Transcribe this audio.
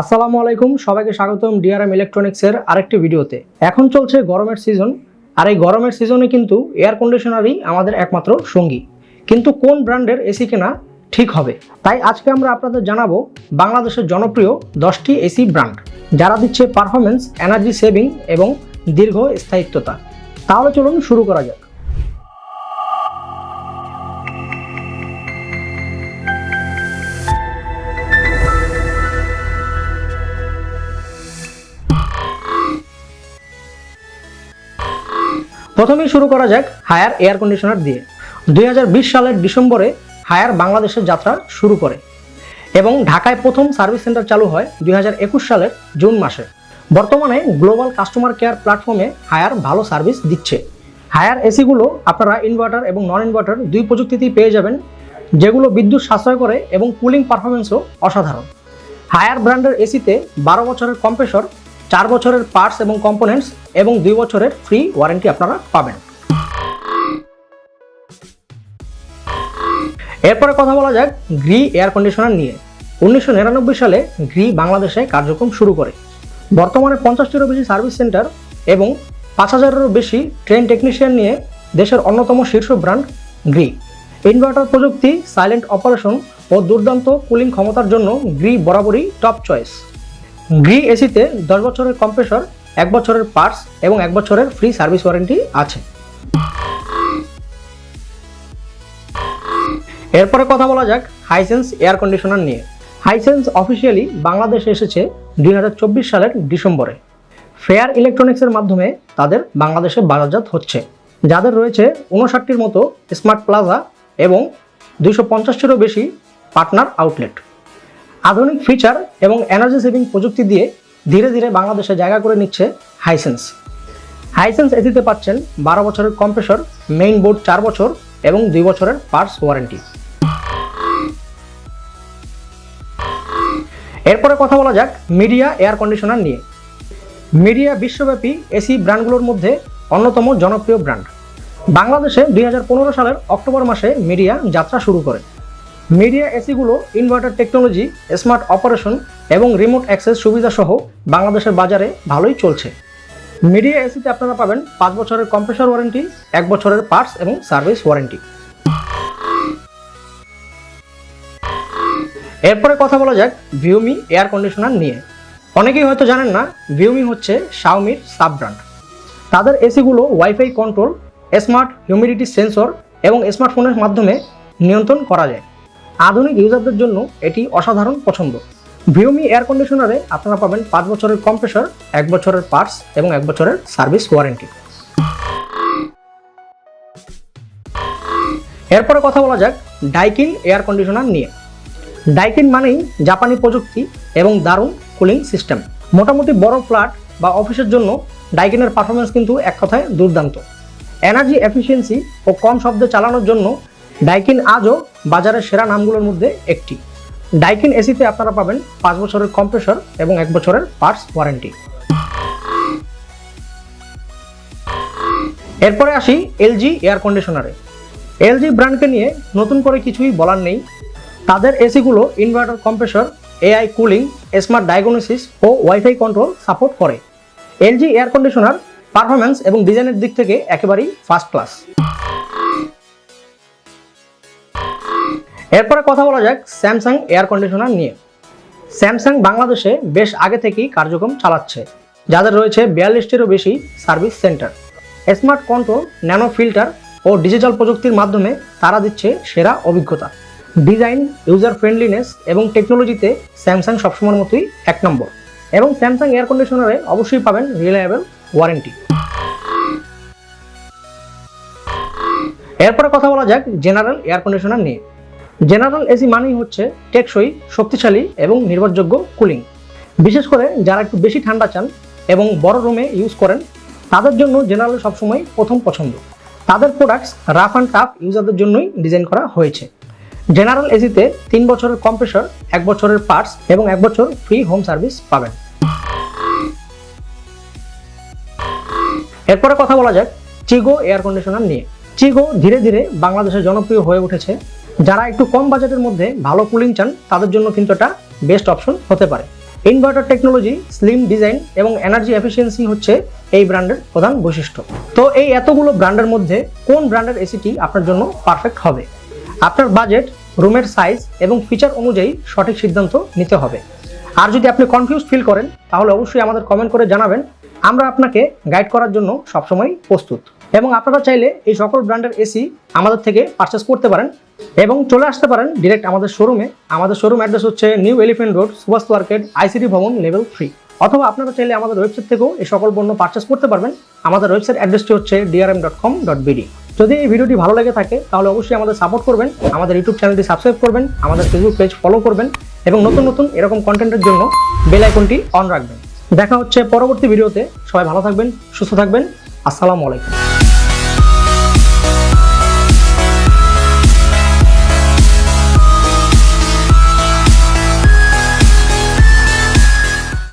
আসসালামু আলাইকুম, সবাইকে স্বাগতম ডিআরএম ইলেকট্রনিক্সের আরেকটি ভিডিওতে। এখন চলছে গরমের সিজন, আর এই গরমের সিজনে কিন্তু এয়ার কন্ডিশনারই আমাদের একমাত্র সঙ্গী। কিন্তু কোন ব্র্যান্ডের এসি কেনা ঠিক হবে? তাই আজকে আমরা আপনাদের জানাব বাংলাদেশের জনপ্রিয় দশটি এসি ব্র্যান্ড, যারা দিচ্ছে পারফরমেন্স এনার্জি সেভিং এবং দীর্ঘ স্থায়িত্বতা তাহলে চলুন শুরু করা যাক। প্রথমেই শুরু করা যাক হায়ার এয়ার কন্ডিশনার দিয়ে। দুই হাজার বিশ সালের ডিসেম্বরে হায়ার বাংলাদেশের যাত্রা শুরু করে এবং ঢাকায় প্রথম সার্ভিস সেন্টার চালু হয় দুই হাজার একুশ সালের জুন মাসে। বর্তমানে গ্লোবাল কাস্টমার কেয়ার প্ল্যাটফর্মে হায়ার ভালো সার্ভিস দিচ্ছে। হায়ার এসিগুলো আপনারা ইনভার্টার এবং নন ইনভার্টার দুই প্রযুক্তিতেই পেয়ে যাবেন, যেগুলো বিদ্যুৎ সাশ্রয় করে এবং কুলিং পারফরমেন্সও অসাধারণ। হায়ার ব্র্যান্ডের এসিতে বারো বছরের কম্প্রেসর চার বছরের পার্টস এবং কম্পোনেন্টস এবং দুই বছরের ফ্রি ওয়ারেন্টি আপনারা পাবেন। এরপরে কথা বলা যাক গ্রি এয়ার কন্ডিশনার নিয়ে। উনিশশো নিরানব্বই সালে গ্রি বাংলাদেশে কার্যক্রম শুরু করে। বর্তমানে পঞ্চাশটিরও বেশি সার্ভিস সেন্টার এবং পাঁচ হাজারেরও বেশি ট্রেন টেকনিশিয়ান নিয়ে দেশের অন্যতম শীর্ষ ব্র্যান্ড গ্রি। ইনভার্টার প্রযুক্তি, সাইলেন্ট অপারেশন ও দুর্দান্ত কুলিং ক্ষমতার জন্য গ্রি বরাবরই টপ চয়েস গ্রি এসিতে দশ বছরের কম্প্রেসর এক বছরের পার্টস এবং এক বছরের ফ্রি সার্ভিস ওয়ারেন্টি আছে। এরপরে কথা বলা যাক হাইসেন্স এয়ার কন্ডিশনার নিয়ে। হাইসেন্স অফিসিয়ালি বাংলাদেশে এসেছে দুই হাজার চব্বিশ সালের ডিসেম্বরে। ফেয়ার ইলেকট্রনিক্সের মাধ্যমে তাদের বাংলাদেশে বাজারজাত হচ্ছে। যাদের রয়েছে উনষাটটির মতো স্মার্ট প্লাজা এবং দুইশো পঞ্চাশটিরও বেশি পার্টনার আউটলেট আধুনিক ফিচার এবং এনার্জি সেভিং প্রযুক্তি দিয়ে ধীরে ধীরে বাংলাদেশে জায়গা করে নিচ্ছে হাইসেন্স হাইসেন্স এসিতে পাচ্ছেন বারো বছরের কম্প্রেসর মেইন বোর্ড চার বছর এবং দুই বছরের পার্টস ওয়ারেন্টি এরপরে কথা বলা যাক মিডিয়া এয়ার কন্ডিশনার নিয়ে। মিডিয়া বিশ্বব্যাপী এসি ব্র্যান্ডগুলোর মধ্যে অন্যতম জনপ্রিয় ব্র্যান্ড বাংলাদেশে দুই হাজার পনেরো সালের অক্টোবর মাসে মিডিয়া যাত্রা শুরু করে। মিডিয়া এসিগুলো ইনভার্টার টেকনোলজি স্মার্ট অপারেশন এবং রিমোট অ্যাক্সেস সুবিধা সহ বাংলাদেশের বাজারে ভালোই চলছে। মিডিয়া এসিতে আপনারা পাবেন পাঁচ বছরের কম্প্রেসর ওয়ারেন্টি এক বছরের পার্টস এবং সার্ভিস ওয়ারেন্টি এরপরে কথা বলা যাক ভিউমি এয়ার কন্ডিশনার নিয়ে। অনেকেই হয়তো জানেন না ভিউমি হচ্ছে শাওমির সাব ব্র্যান্ড তাদের এসিগুলো WiFi control smart humidity sensor এবং স্মার্টফোনের মাধ্যমে নিয়ন্ত্রণ করা যায়। আধুনিক ইউজারদের জন্য এটি অসাধারণ পছন্দ। ভিউমি এয়ার কন্ডিশনারে আপনারা পাবেন পাঁচ বছরের কম্প্রেসর এক বছরের পার্টস এবং এক বছরের সার্ভিস ওয়ারেন্টি এরপরে কথা বলা যাক ডাইকিন এয়ার কন্ডিশনার নিয়ে। ডাইকিন মানেই জাপানি প্রযুক্তি এবং দারুণ কুলিং সিস্টেম মোটামুটি বড় ফ্ল্যাট বা অফিসের জন্য ডাইকিনের পারফরমেন্স কিন্তু এক কথায় দুর্দান্ত। এনার্জি এফিসিয়েন্সি ও কম শব্দে চালানোর জন্য ডাইকিন আজও বাজারের সেরা নামগুলোর মধ্যে একটি। ডাইকিন এসিতে আপনারা পাবেন পাঁচ বছরের কম্প্রেসর এবং এক বছরের পার্টস ওয়ারেন্টি এরপরে আসি এলজি এয়ার কন্ডিশনারে এলজি ব্র্যান্ডকে নিয়ে নতুন করে কিছুই বলার নেই। তাদের এসিগুলো inverter compressor AI cooling smart diagnosis ও ওয়াইফাই কন্ট্রোল সাপোর্ট করে। এলজি এয়ার কন্ডিশনার পারফরমেন্স এবং ডিজাইনের দিক থেকে একেবারেই ফার্স্ট ক্লাস এরপরে কথা বলা যাক স্যামসাং এয়ার কন্ডিশনার নিয়ে। স্যামসাং বাংলাদেশে বেশ আগে থেকেই কার্যক্রম চালাচ্ছে, যাদের রয়েছে বিয়াল্লিশটিরও বেশি service centre. Smart control, nano filter ও ডিজিটাল প্রযুক্তির মাধ্যমে তারা দিচ্ছে সেরা অভিজ্ঞতা। ডিজাইন, ইউজার ফ্রেন্ডলিনেস এবং টেকনোলজিতে স্যামসাং সবসময়ের মতোই এক নম্বর। এবং স্যামসাং এয়ার কন্ডিশনারে অবশ্যই পাবেন রিলায়েবল ওয়ারেন্টি। এরপরে কথা বলা যাক জেনারেল এয়ার কন্ডিশনার নিয়ে। জেনারেল এসি মানেই হচ্ছে টেকসই, শক্তিশালী এবং নির্ভরযোগ্য কুলিং। বিশেষ করে যারা একটু বেশি ঠান্ডা চান এবং বড় রুমে ইউজ করেন, তাদের জন্য জেনারেল সবসময় প্রথম পছন্দ। তাদের প্রোডাক্টস রাফ অ্যান্ড টাফ ইউজারদের জন্যই ডিজাইন করা হয়েছে। জেনারেল এসিতে তিন বছরের কম্প্রেসর এক বছরের পার্টস এবং এক বছর ফ্রি হোম সার্ভিস পাবেন। এরপরে কথা বলা যাক চিগো এয়ার কন্ডিশনার নিয়ে। চিগো ধীরে ধীরে বাংলাদেশে জনপ্রিয় হয়ে উঠেছে যারা একটু কম বাজেটের মধ্যে ভালো কুলিং চান, তাদের জন্য কিন্তু এটা বেস্ট অপশন হতে পারে। ইনভার্টার টেকনোলজি স্লিম ডিজাইন এবং এনার্জি এফিসিয়েন্সি হচ্ছে এই ব্র্যান্ডের প্রধান বৈশিষ্ট্য। তো এই এতগুলো ব্র্যান্ডের মধ্যে কোন ব্র্যান্ডের এসিটি আপনার জন্য পারফেক্ট হবে? আপনার বাজেট রুমের সাইজ এবং ফিচার অনুযায়ী সঠিক সিদ্ধান্ত নিতে হবে। আর যদি আপনি কনফিউজ ফিল করেন, তাহলে অবশ্যই আমাদের কমেন্ট করে জানাবেন। আমরা আপনাকে গাইড করার জন্য সবসময় প্রস্তুত। এবং আপনারা চাইলে এই সকল ব্র্যান্ডের এসি আমাদের থেকে পারচেস করতে পারেন এবং চলে আসতে পারেন ডিরেক্ট আমাদের শোরুমে আমাদের শোরুম অ্যাড্রেস হচ্ছে new elephant road Subhash market ICT ভবন লেভেল থ্রি অথবা আপনারা চাইলে আমাদের ওয়েবসাইট থেকেও এই সকল পণ্য পারচেস করতে পারবেন। আমাদের ওয়েবসাইট অ্যাড্রেসটি হচ্ছে DRM dot com dot BD যদি এই ভিডিওটি ভালো লেগে থাকে, তাহলে অবশ্যই আমাদের সাপোর্ট করবেন, আমাদের ইউটিউব চ্যানেলটি সাবস্ক্রাইব করবেন, আমাদের ফেসবুক পেজ ফলো করবেন এবং নতুন নতুন এরকম কন্টেন্টের জন্য বেল আইকনটি অন রাখবেন। দেখা হচ্ছে পরবর্তী ভিডিওতে সবাই ভালো থাকবেন, সুস্থ থাকবেন। আসসালামু আলাইকুম।